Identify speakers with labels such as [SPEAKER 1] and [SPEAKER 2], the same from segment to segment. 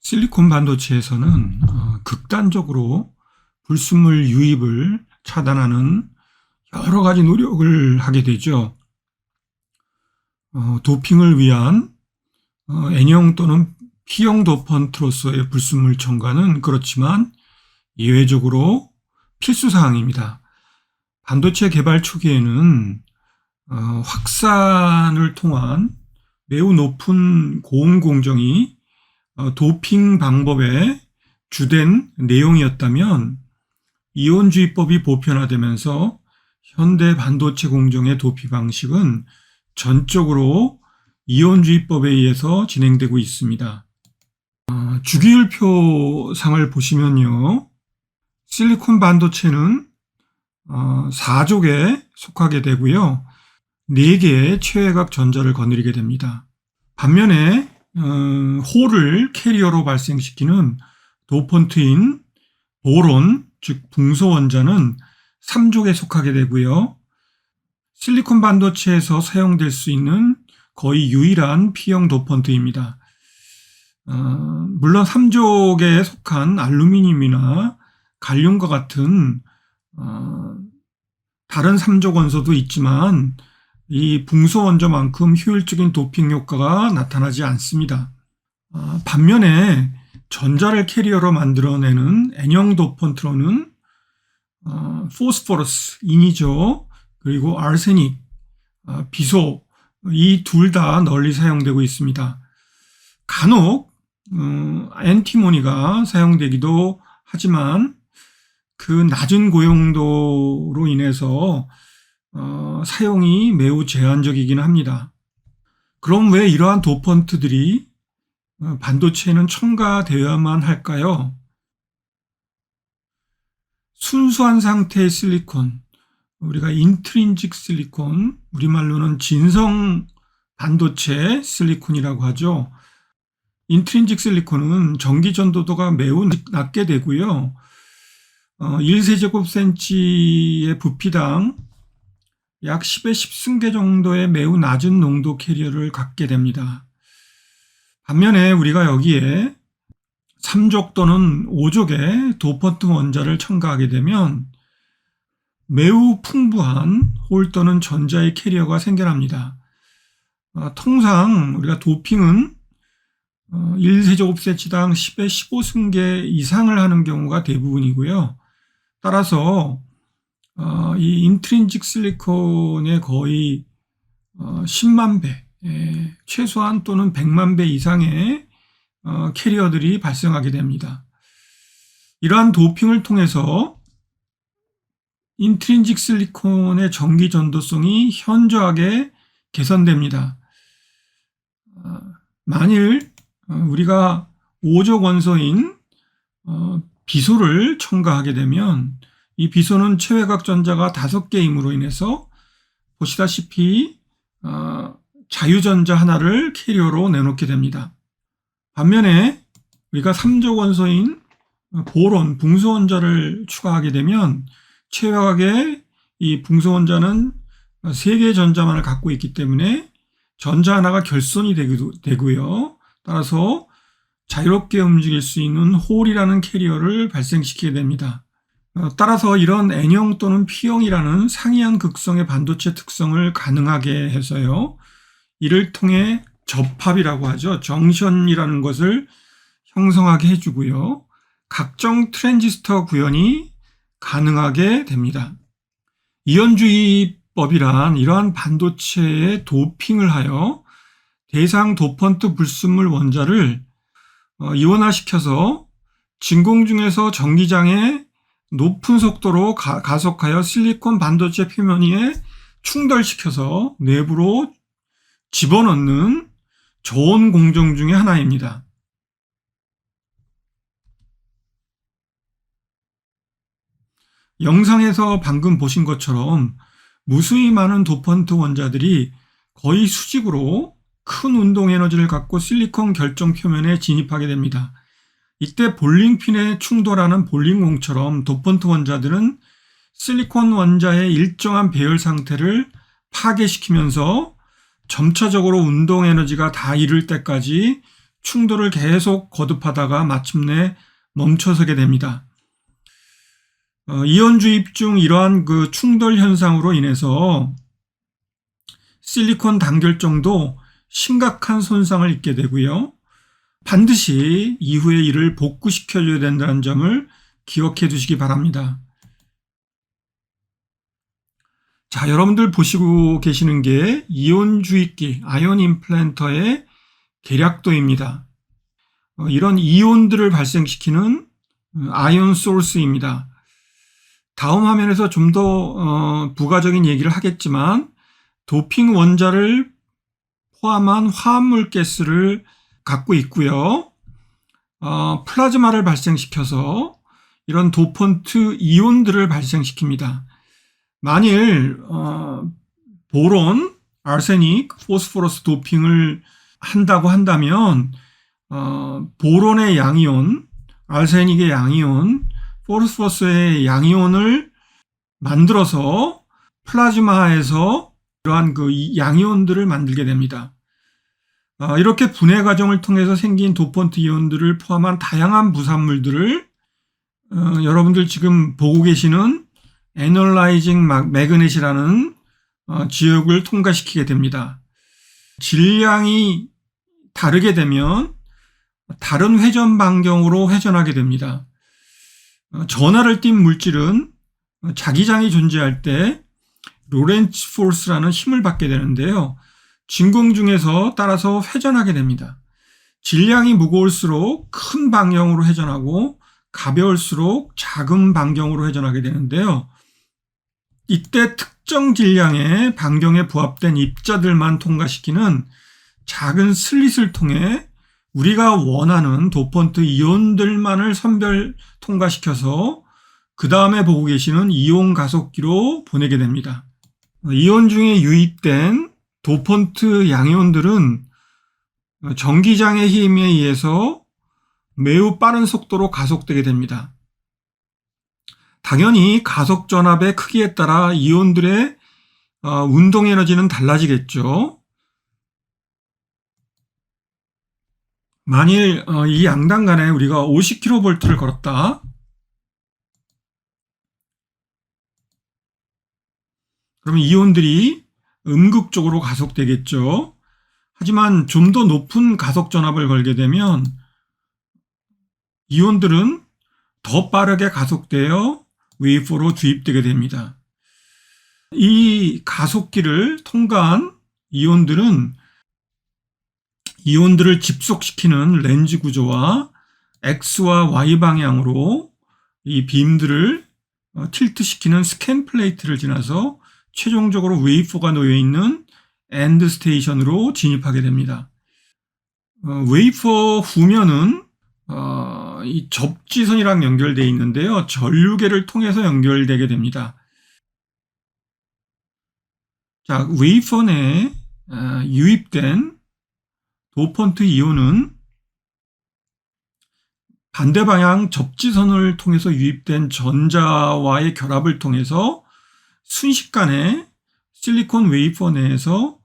[SPEAKER 1] 실리콘 반도체에서는 어, 극단적으로 불순물 유입을 차단하는 여러 가지 노력을 하게 되죠. 어, 도핑을 위한 어, N형 또는 P형 도펀트로서의 불순물 첨가는 그렇지만 예외적으로 필수 사항입니다. 반도체 개발 초기에는 어, 확산을 통한 매우 높은 고온 공정이 어, 도핑 방법의 주된 내용이었다면 이온주의법이 보편화되면서 현대 반도체 공정의 도피 방식은 전적으로 이온주의법에 의해서 진행되고 있습니다. 어, 주기율표 상을 보시면요. 실리콘 반도체는 어, 4족에 속하게 되고요. 4개의 최외각 전자를 거느리게 됩니다. 반면에 어, 홀을 캐리어로 발생시키는 도펀트인 보론, 즉 붕소 원자는 3족에 속하게 되고요. 실리콘 반도체에서 사용될 수 있는 거의 유일한 P형 도펀트입니다. 어, 물론 3족에 속한 알루미늄이나 갈륨과 같은 어, 다른 3족 원소도 있지만 이 붕소 원자만큼 효율적인 도핑 효과가 나타나지 않습니다. 어, 반면에 전자를 캐리어로 만들어내는 N형 도펀트로는 어, 포스포러스, 인이죠. 그리고 아르세닉, 어, 비소 이 둘 다 널리 사용되고 있습니다. 간혹 어, 엔티모니가 사용되기도 하지만 그 낮은 고용도로 인해서 어, 사용이 매우 제한적이긴 합니다. 그럼 왜 이러한 도펀트들이 어, 반도체에는 첨가되어야만 할까요? 순수한 상태의 실리콘, 우리가 인트린직 실리콘, 우리말로는 진성 반도체 실리콘이라고 하죠. 인트린직 실리콘은 전기 전도도가 매우 낮게 되고요. 어, 1세제곱센치의 부피당 약 10의 10승계 정도의 매우 낮은 농도 캐리어를 갖게 됩니다. 반면에 우리가 여기에 3족 또는 5족의 도퍼트 원자를 첨가하게 되면 매우 풍부한 홀 또는 전자의 캐리어가 생겨납니다. 어, 통상 우리가 도핑은 어, 1세제곱센치당 10의 15승계 이상을 하는 경우가 대부분이고요. 따라서 어, 이 인트린직 실리콘의 거의 어, 10만 배, 예, 최소한 또는 100만 배 이상의 어, 캐리어들이 발생하게 됩니다. 이러한 도핑을 통해서 인트린직 실리콘의 전기 전도성이 현저하게 개선됩니다. 어, 만일 어, 우리가 5족 원소인 어, 비소를 첨가하게 되면 이 비소는 최외각 전자가 5개임으로 인해서 보시다시피 자유전자 하나를 캐리어로 내놓게 됩니다. 반면에 우리가 3조 원소인 보론, 붕소원자를 추가하게 되면 최악의 이 붕소원자는 3개의 전자만을 갖고 있기 때문에 전자 하나가 결손이 되고요. 따라서 자유롭게 움직일 수 있는 홀이라는 캐리어를 발생시키게 됩니다. 어, 따라서 이런 N형 또는 P형이라는 상이한 극성의 반도체 특성을 가능하게 해서요. 이를 통해 접합이라고 하죠. 정션이라는 것을 형성하게 해주고요. 각종 트랜지스터 구현이 가능하게 됩니다. 이온주의법이란 이러한 반도체의 도핑을 하여 대상 도펀트 불순물 원자를 어, 이원화시켜서 진공 중에서 전기장에 높은 속도로 가, 속하여 실리콘 반도체 표면 위에 충돌시켜서 내부로 집어넣는 좋은 공정 중의 하나입니다. 영상에서 방금 보신 것처럼 무수히 많은 도펀트 원자들이 거의 수직으로 큰 운동 에너지를 갖고 실리콘 결정 표면에 진입하게 됩니다. 이때 볼링핀에 충돌하는 볼링공처럼 도펀트 원자들은 실리콘 원자의 일정한 배열 상태를 파괴시키면서 점차적으로 운동 에너지가 다 이를 때까지 충돌을 계속 거듭하다가 마침내 멈춰서게 됩니다. 어, 이온 주입 중 이러한 그 충돌 현상으로 인해서 실리콘 단결정도 심각한 손상을 입게 되고요. 반드시 이후에 이를 복구시켜줘야 된다는 점을 기억해 두시기 바랍니다. 자, 여러분들 보시고 계시는 게 이온 주입기, 아이온 임플란터의 계략도입니다. 어, 이런 이온들을 발생시키는 어, 아이온 소스입니다. 다음 화면에서 좀더 어, 부가적인 얘기를 하겠지만 도핑 원자를 포함한 화합물 가스를 갖고 있고요. 어, 플라즈마를 발생시켜서 이런 도펀트 이온들을 발생시킵니다. 만일 어, 보론, 아르세닉, 포스포러스 도핑을 한다고 한다면 어, 보론의 양이온, 아르세닉의 양이온, 포스포러스의 양이온을 만들어서 플라즈마에서 이러한 그 양이온들을 만들게 됩니다. 어, 이렇게 분해 과정을 통해서 생긴 도펀트 이온들을 포함한 다양한 부산물들을 어, 여러분들 지금 보고 계시는 에널라이징 매그넷이라는 어, 지역을 통과시키게 됩니다. 질량이 다르게 되면 다른 회전 반경으로 회전하게 됩니다. 어, 전하를 띈 물질은 자기장이 존재할 때 로렌츠 포스라는 힘을 받게 되는데요. 진공 중에서 따라서 회전하게 됩니다. 질량이 무거울수록 큰 방향으로 회전하고 가벼울수록 작은 반경으로 회전하게 되는데요. 이때 특정 질량의 반경에 부합된 입자들만 통과시키는 작은 슬릿을 통해 우리가 원하는 도펀트 이온들만을 선별 통과시켜서 그 다음에 보고 계시는 이온 가속기로 보내게 됩니다. 이온 중에 유입된 도펀트 양이온들은 전기장의 힘에 의해서 매우 빠른 속도로 가속되게 됩니다. 당연히 가속 전압의 크기에 따라 이온들의 어, 운동 에너지는 달라지겠죠. 만일 어, 이 양단 간에 우리가 50kV를 걸었다. 그러면 이온들이 음극적으로 가속되겠죠. 하지만 좀 더 높은 가속 전압을 걸게 되면 이온들은 더 빠르게 가속되어 웨이퍼로 주입되게 됩니다. 이 가속기를 통과한 이온들은 이온들을 집속시키는 렌즈 구조와 X와 Y 방향으로 이 빔들을 어, 틸트시키는 스캔 플레이트를 지나서 최종적으로 웨이퍼가 놓여 있는 엔드 스테이션으로 진입하게 됩니다. 어, 웨이퍼 후면은 어, 이 접지선이랑 연결되어 있는데요. 전류계를 통해서 연결되게 됩니다. 자, 웨이퍼 내에 어, 유입된 도펀트 이온은 반대 방향 접지선을 통해서 유입된 전자와의 결합을 통해서 순식간에 실리콘 웨이퍼 내에서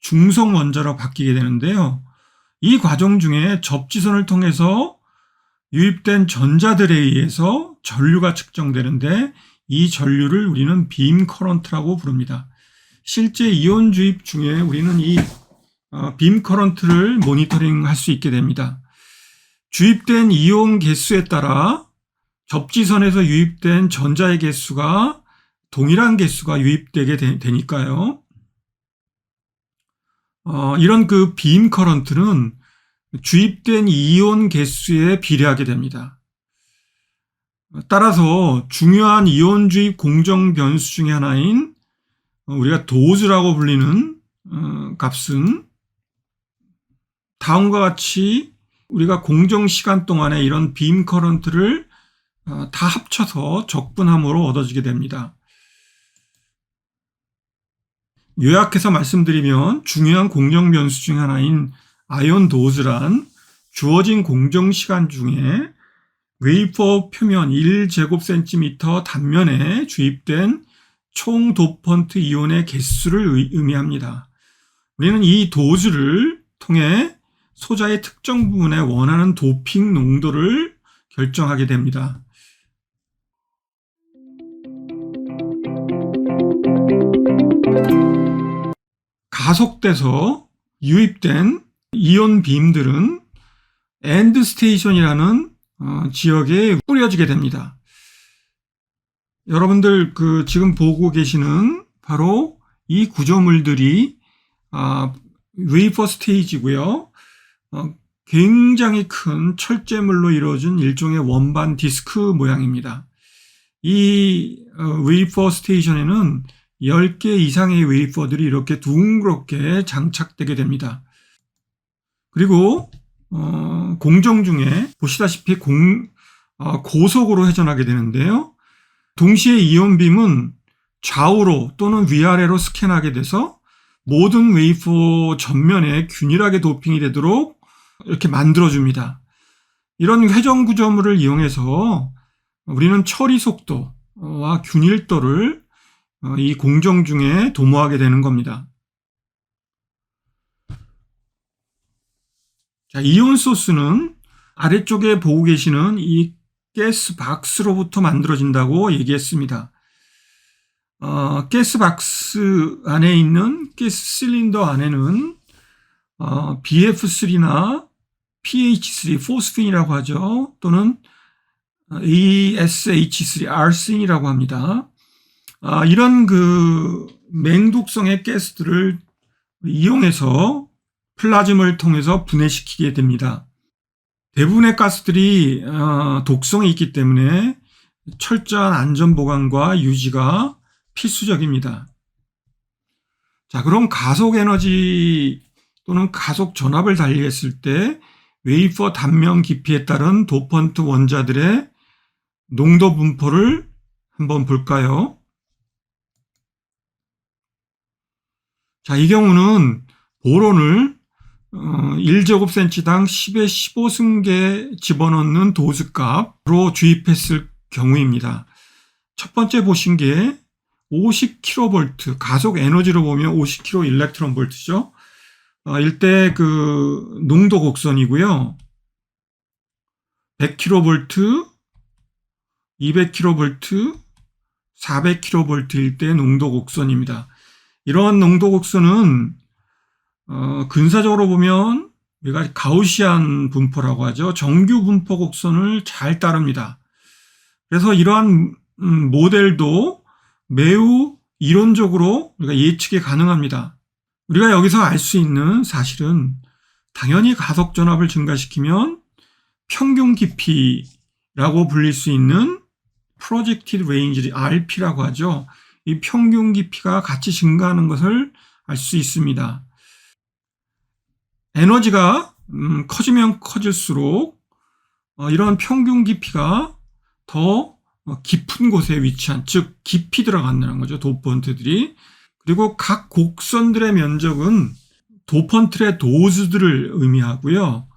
[SPEAKER 1] 중성 원자로 바뀌게 되는데요. 이 과정 중에 접지선을 통해서 유입된 전자들에 의해서 전류가 측정되는데 이 전류를 우리는 빔 커런트라고 부릅니다. 실제 이온 주입 중에 우리는 이빔 어, 커런트를 모니터링 할 수 있게 됩니다. 주입된 이온 개수에 따라 접지선에서 유입된 전자의 개수가 동일한 개수가 유입되게 되, 니까요 어, 이런 그빔 커런트는 주입된 이온 개수에 비례하게 됩니다. 따라서 중요한 이온 주입 공정 변수 중의 하나인 우리가 도즈라고 불리는 어, 값은 다음과 같이 우리가 공정 시간 동안에 이런 빔 커런트를 어, 다 합쳐서 적분함으로 얻어지게 됩니다. 요약해서 말씀드리면 중요한 공정 변수 중 하나인 아이온 도즈란 주어진 공정 시간 중에 웨이퍼 표면 1제곱센티미터 단면에 주입된 총 도펀트 이온의 개수를 의미합니다. 우리는 이 도즈를 통해 소자의 특정 부분에 원하는 도핑 농도를 결정하게 됩니다. 가속돼서 유입된 이온 빔들은 엔드 스테이션이라는 어, 지역에 뿌려지게 됩니다. 여러분들 그 지금 보고 계시는 바로 이 구조물들이 아, 웨이퍼 스테이지고요. 어, 굉장히 큰 철제물로 이루어진 일종의 원반 디스크 모양입니다. 이 어, 웨이퍼 스테이션에는 10개 이상의 웨이퍼들이 이렇게 둥그렇게 장착되게 됩니다. 그리고 어, 공정 중에 보시다시피 공, 어, 고속으로 회전하게 되는데요. 동시에 이온빔은 좌우로 또는 위아래로 스캔하게 돼서 모든 웨이퍼 전면에 균일하게 도핑이 되도록 이렇게 만들어줍니다. 이런 회전 구조물을 이용해서 우리는 처리 속도와 균일도를 어, 이 공정 중에 도모하게 되는 겁니다. 자, 이온 소스는 아래쪽에 보고 계시는 이 가스 박스로부터 만들어진다고 얘기했습니다. 어, 가스 박스 안에 있는 가스 실린더 안에는 어, BF3나 PH3, 포스핀이라고 하죠. 또는 ASH3, 아르신이라고 합니다. 아, 이런 그 맹독성의 가스들을 이용해서 플라즘을 통해서 분해시키게 됩니다. 대부분의 가스들이 어, 독성이 있기 때문에 철저한 안전 보관과 유지가 필수적입니다. 자, 그럼 가속 에너지 또는 가속 전압을 달리했을 때 웨이퍼 단면 깊이에 따른 도펀트 원자들의 농도 분포를 한번 볼까요? 자, 이 경우는 보론을 1제곱센치당 10에 15승계 집어넣는 도수값으로 주입했을 경우입니다. 첫 번째 보신 게 50kV, 가속 에너지로 보면 50kg 일렉트론 볼트죠. 어, 일대 그 농도 곡선이고요. 100kV, 200kV, 400kV일 때 농도 곡선입니다. 이러한 농도 곡선은 어, 근사적으로 보면 우리가 가우시안 분포라고 하죠. 정규 분포 곡선을 잘 따릅니다. 그래서 이러한 음, 모델도 매우 이론적으로 우리가 예측이 가능합니다. 우리가 여기서 알 수 있는 사실은 당연히 가속 전압을 증가시키면 평균 깊이라고 불릴 수 있는 프로젝티드 레인지 RP라고 하죠. 이 평균 깊이가 같이 증가하는 것을 알 수 있습니다. 에너지가 음, 커지면 커질수록 어, 이런 평균 깊이가 더 깊은 곳에 위치한 즉 깊이 들어간다는 거죠 도펀트들이 그리고 각 곡선들의 면적은 도펀트의 도즈들을 의미하고요.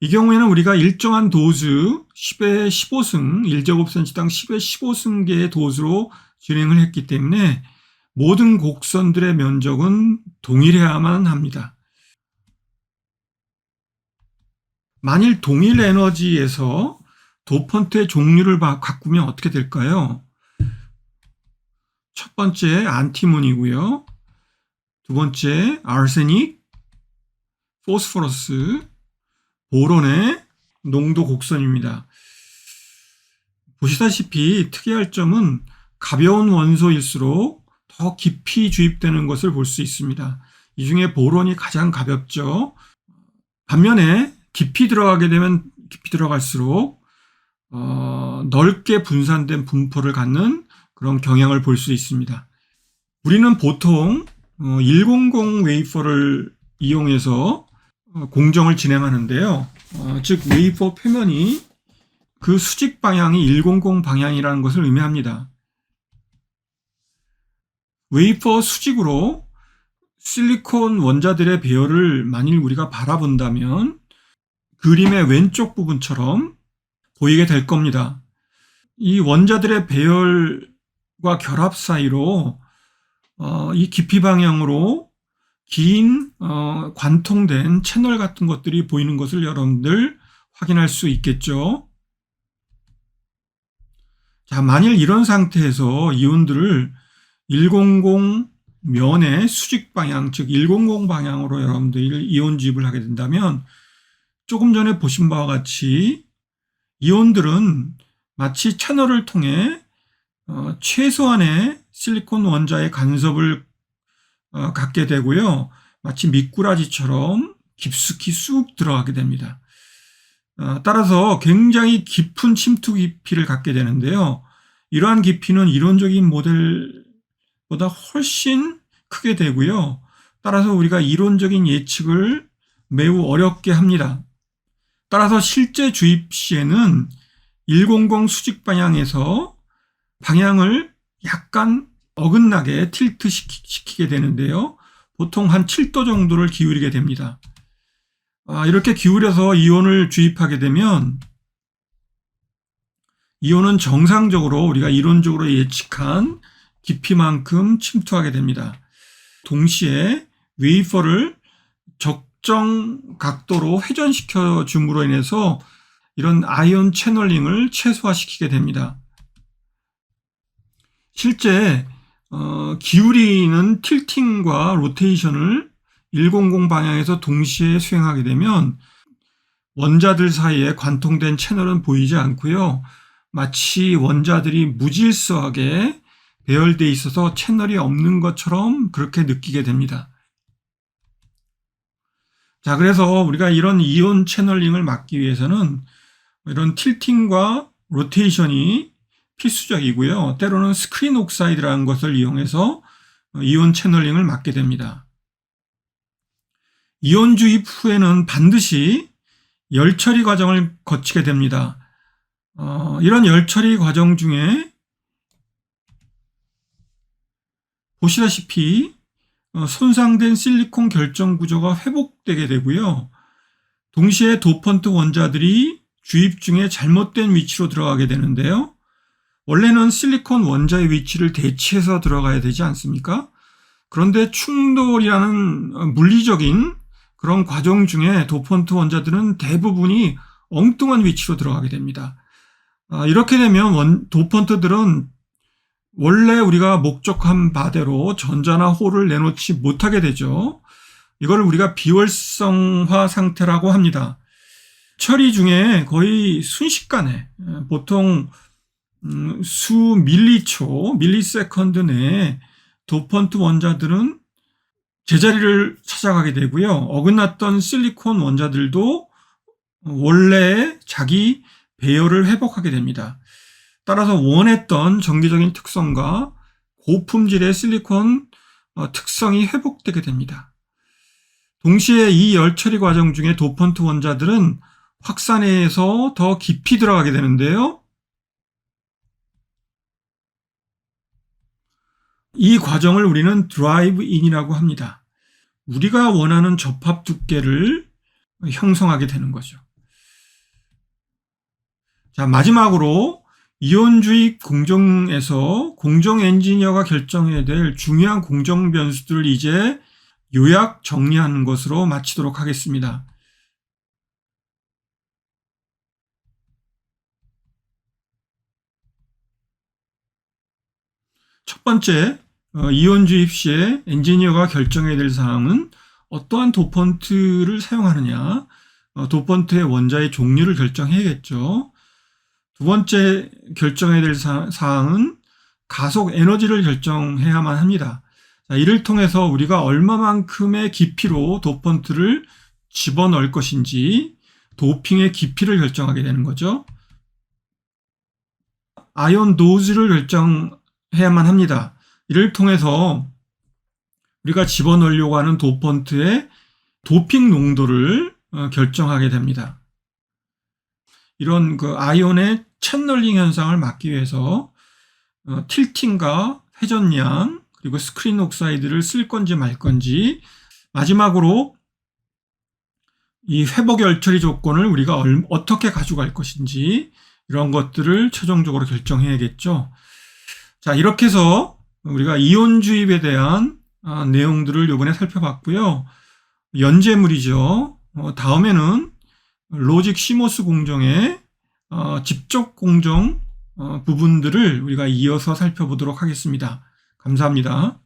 [SPEAKER 1] 이 경우에는 우리가 일정한 도즈 10의 15승 1제곱센치당 10의 15승계의 도즈로 진행을 했기 때문에 모든 곡선들의 면적은 동일해야만 합니다. 만일 동일 에너지에서 도펀트의 종류를 바꾸면 어떻게 될까요? 첫 번째 안티몬이고요. 두 번째 아르세닉, 포스포러스, 보론의 농도 곡선입니다. 보시다시피 특이할 점은 가벼운 원소일수록 더 깊이 주입되는 것을 볼 수 있습니다. 이 중에 보론이 가장 가볍죠. 반면에 깊이 들어가게 되면 깊이 들어갈수록 어, 넓게 분산된 분포를 갖는 그런 경향을 볼 수 있습니다. 우리는 보통 어, 100 웨이퍼를 이용해서 어, 공정을 진행하는데요. 어, 즉 웨이퍼 표면이 그 수직 방향이 100 방향이라는 것을 의미합니다. 웨이퍼 수직으로 실리콘 원자들의 배열을 만일 우리가 바라본다면 그림의 왼쪽 부분처럼 보이게 될 겁니다. 이 원자들의 배열과 결합 사이로 어, 이 깊이 방향으로 긴 어, 관통된 채널 같은 것들이 보이는 것을 여러분들 확인할 수 있겠죠. 자, 만일 이런 상태에서 이온들을 100 면의 수직 방향, 즉 100 방향으로 여러분들이 이온 주입을 하게 된다면 조금 전에 보신 바와 같이 이온들은 마치 채널을 통해 어, 최소한의 실리콘 원자의 간섭을 어, 갖게 되고요. 마치 미꾸라지처럼 깊숙이 쑥 들어가게 됩니다. 어, 따라서 굉장히 깊은 침투 깊이를 갖게 되는데요. 이러한 깊이는 이론적인 모델 보다 훨씬 크게 되고요. 따라서 우리가 이론적인 예측을 매우 어렵게 합니다. 따라서 실제 주입 시에는 100 수직 방향에서 방향을 약간 어긋나게 틸트 시키게 되는데요. 보통 한 7도 정도를 기울이게 됩니다. 아, 이렇게 기울여서 이온을 주입하게 되면 이온은 정상적으로 우리가 이론적으로 예측한 깊이만큼 침투하게 됩니다. 동시에 웨이퍼를 적정 각도로 회전시켜 줌으로 인해서 이런 아이온 채널링을 최소화시키게 됩니다. 실제 어, 기울이는 틸팅과 로테이션을 100 방향에서 동시에 수행하게 되면 원자들 사이에 관통된 채널은 보이지 않고요. 마치 원자들이 무질서하게 배열되어 있어서 채널이 없는 것처럼 그렇게 느끼게 됩니다. 자, 그래서 우리가 이런 이온 채널링을 막기 위해서는 이런 틸팅과 로테이션이 필수적이고요. 때로는 스크린 옥사이드라는 것을 이용해서 이온 채널링을 막게 됩니다. 이온 주입 후에는 반드시 열 처리 과정을 거치게 됩니다. 어, 이런 열 처리 과정 중에 보시다시피 어, 손상된 실리콘 결정 구조가 회복되게 되고요. 동시에 도펀트 원자들이 주입 중에 잘못된 위치로 들어가게 되는데요. 원래는 실리콘 원자의 위치를 대치해서 들어가야 되지 않습니까? 그런데 충돌이라는 물리적인 그런 과정 중에 도펀트 원자들은 대부분이 엉뚱한 위치로 들어가게 됩니다. 아, 이렇게 되면 원, 도펀트들은 원래 우리가 목적한 바대로 전자나 호를 내놓지 못하게 되죠. 이걸 우리가 비월성화 상태라고 합니다. 처리 중에 거의 순식간에 보통 음, 수 밀리초, 밀리세컨드 내에 도펀트 원자들은 제자리를 찾아가게 되고요. 어긋났던 실리콘 원자들도 원래 자기 배열을 회복하게 됩니다. 따라서 원했던 정기적인 특성과 고품질의 실리콘 어, 특성이 회복되게 됩니다. 동시에 이 열 처리 과정 중에 도펀트 원자들은 확산해서 더 깊이 들어가게 되는데요. 이 과정을 우리는 드라이브 인이라고 합니다. 우리가 원하는 접합 두께를 형성하게 되는 거죠. 자, 마지막으로 이온주의 공정에서 공정 엔지니어가 결정해야 될 중요한 공정 변수들을 이제 요약 정리하는 것으로 마치도록 하겠습니다. 첫 번째, 어, 이온 주입 시에 엔지니어가 결정해야 될 사항은 어떠한 도펀트를 사용하느냐, 어, 도펀트의 원자의 종류를 결정해야겠죠. 두 번째 결정해야 될 사, 항은 가속 에너지를 결정해야만 합니다. 자, 이를 통해서 우리가 얼마만큼의 깊이로 도펀트를 집어넣을 것인지 도핑의 깊이를 결정하게 되는 거죠. 아이온 도즈를 결정해야만 합니다. 이를 통해서 우리가 집어넣으려고 하는 도펀트의 도핑 농도를 어, 결정하게 됩니다. 이런 그 아이온의 채널링 현상을 막기 위해서 어, 틸팅과 회전량 그리고 스크린 옥사이드를 쓸 건지 말 건지 마지막으로 이 회복 열처리 조건을 우리가 어떻게 가져갈 것인지 이런 것들을 최종적으로 결정해야겠죠. 자, 이렇게 해서 우리가 이온 주입에 대한 아, 내용들을 요번에 살펴봤고요. 연재물이죠. 어, 다음에는 로직 시모스 공정의 어, 집적 공정 어, 부분들을 우리가 이어서 살펴보도록 하겠습니다. 감사합니다.